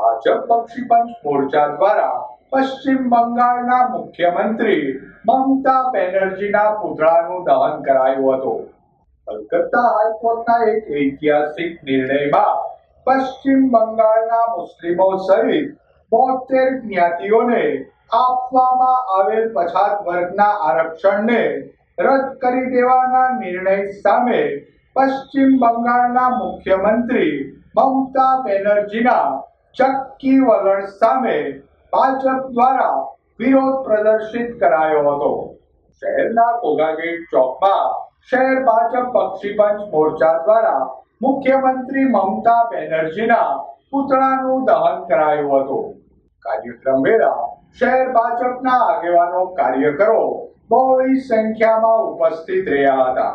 ભાજપ બક્ષીપંચ મોરચા દ્વારા પશ્ચિમ બંગાળના મુખ્યમંત્રી મમતા બેનર્જીના પુતળાનું દહન કરાયું હતું. કલકત્તા હાઈકોર્ટના એક ઐતિહાસિક નિર્ણયમાં પશ્ચિમ બંગાળના મુસ્લિમો સહિત બોતેર જ્ઞાતિઓને આપવામાં આવેલ પછાત વર્ગના આરક્ષણને રદ કરી દેવાના નિર્ણય સામે પશ્ચિમ બંગાળના મુખ્યમંત્રી મમતા બેનર્જીના ચક્કી વલણ સામે ભાજપ દ્વારા વિરોધ પ્રદર્શિત કરાયો હતો. શહેરના કોગાગેટ ચોકમાં શહેર ભાજપ બક્ષીપંચ મોરચા દ્વારા મુખ્યમંત્રી મમતા બેનર્જીના પુતળાનું દહન કરાયું હતું. કાર્યક્રમ વેળા શહેર ભાજપના આગેવાનો કાર્યકરો બહોળી સંખ્યામાં ઉપસ્થિત રહ્યા હતા.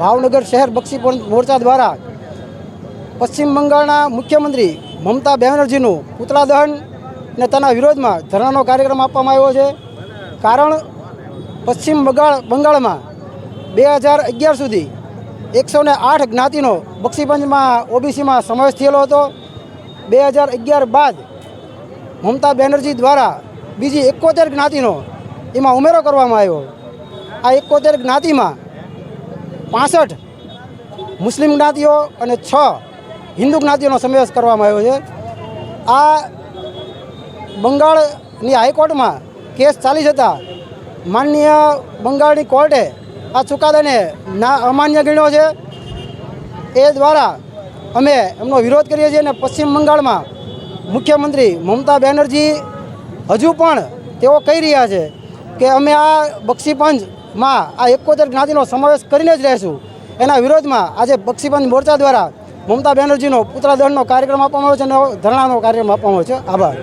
ભાવનગર શહેર બક્ષી મોરચા દ્વારા પશ્ચિમ બંગાળના મુખ્યમંત્રી મમતા બેનર્જીનું પુતળા દહન અને તેના વિરોધમાં ધરણાનો કાર્યક્રમ આપવામાં આવ્યો છે. કારણ પશ્ચિમ બંગાળ બંગાળમાં બે હજાર અગિયાર સુધી એકસો ને આઠ જ્ઞાતિનો બક્ષીપંચમાં ઓબીસીમાં સમાવેશ થયેલો હતો. બે હજાર અગિયાર બાદ મમતા બેનર્જી દ્વારા બીજી એકોતેર જ્ઞાતિનો એમાં ઉમેરો કરવામાં આવ્યો. આ એકોતેર જ્ઞાતિમાં પાસઠ મુસ્લિમ જ્ઞાતિઓ અને છ હિન્દુ જ્ઞાતિઓનો સમાવેશ કરવામાં આવ્યો છે. આ બંગાળની હાઈકોર્ટમાં કેસ ચાલી જતા માનનીય બંગાળની કોર્ટે આ ચુકાદાને ના અમાન્ય ગણ્યો છે. એ દ્વારા અમે એમનો વિરોધ કરીએ છીએ અને પશ્ચિમ બંગાળમાં મુખ્યમંત્રી મમતા બેનર્જી હજુ પણ તેઓ કહી રહ્યા છે કે અમે આ બક્ષીપંચમાં આ એકોતેર જ્ઞાતિનો સમાવેશ કરીને જ રહેશું. એના વિરોધમાં આજે બક્ષીપંચ મોરચા દ્વારા મમતા બેનર્જીનો પુતળા દહનનો કાર્યક્રમ આપવામાં આવ્યો છે અને ધરણાનો કાર્યક્રમ આપવામાં આવ્યો છે. આભાર.